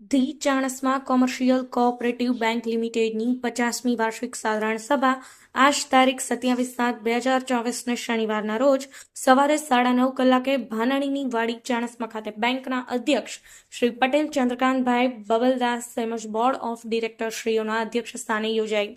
The Chanasma commercial cooperative bank લિમિટેડની પચાસમી વાર્ષિક સાધારણ સભા આજ તારીખ સત્યાવીસ સાત બે હજાર ચોવીસને શનિવારના રોજ સવારે સાડા નવ કલાકે ભાનાણીની વાડી ચાણસમા ખાતે બેંકના અધ્યક્ષ શ્રી પટેલ ચંદ્રકાંતભાઈ બબલદાસ તેમજ બોર્ડ ઓફ ડિરેક્ટરશ્રીઓના અધ્યક્ષ સ્થાને યોજાઈ.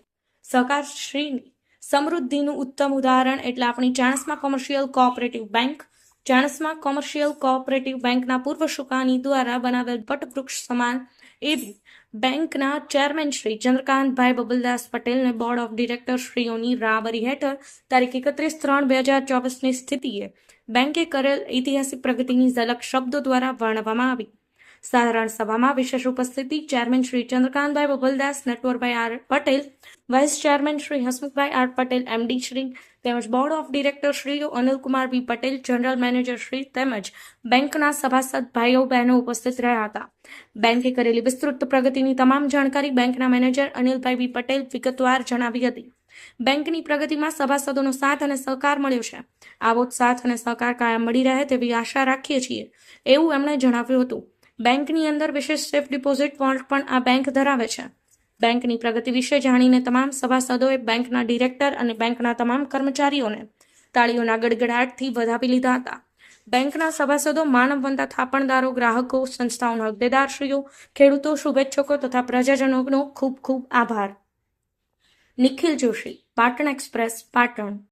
સહકારશ્રીની સમૃદ્ધિનું ઉત્તમ ઉદાહરણ એટલે આપણી Chanasma commercial cooperative bank Chanasma commercial cooperative બેંકના પૂર્વ સુકાની દ્વારા બનાવેલ વટવૃક્ષ સમાન એવી બેંકના ચેરમેન શ્રી ચંદ્રકાંતભાઈ બબલદાસ પટેલને બોર્ડ ઓફ ડિરેક્ટર શ્રીઓની રાબરી હેઠળ તારીખ એકત્રીસ ત્રણ બે હજાર ચોવીસની સ્થિતિએ બેંકે કરેલ ઐતિહાસિક પ્રગતિની ઝલક શબ્દો દ્વારા વર્ણવવામાં આવી. સાધારણ સભામાં વિશેષ ઉપસ્થિતિ chairman Shri Chandrakantbhai Babaldas Natwarbhai R Patel, vice chairman Shri Hasmukhbhai R Patel MD Shri તેમજ board of director શ્રીઓ Anilkumar B Patel general manager Shri તેમજ બેંકના સભાસદ ભાઈઓ બહેનો ઉપસ્થિત રહ્યા હતા. બેંકે કરેલી વિસ્તૃત પ્રગતિની તમામ જાણકારી બેંકના મેનેજર અનિલભાઈ બી પટેલ વિગતવાર જણાવી હતી. બેંકની પ્રગતિમાં સભાસદોનો સાથ અને સહકાર મળ્યો છે. આવો જ સાથ અને સહકાર કાયમ મળી રહે તેવી આશા રાખીએ છીએ, એવું એમણે જણાવ્યું હતું. બેંકની અંદર વિશેષ સેફ ડિપોઝિટ વોલ્ટ પણ આ બેંક ધરાવે છે. બેંકની પ્રગતિ વિશે જાણીને તમામ સભાસદોએ બેંકના ડિરેક્ટર અને બેંકના તમામ કર્મચારીઓને તાળીઓના ગડગડાટથી વધાવી લીધા હતા. બેંકના સભાસદો માનવવંતા થાપણદારો, ગ્રાહકો, સંસ્થાઓના હોદ્દેદારશ્રીઓ ખેડૂતો, શુભેચ્છકો તથા પ્રજાજનોનો ખૂબ ખૂબ આભાર. નિખિલ જોશી, પાટણ એક્સપ્રેસ, પાટણ.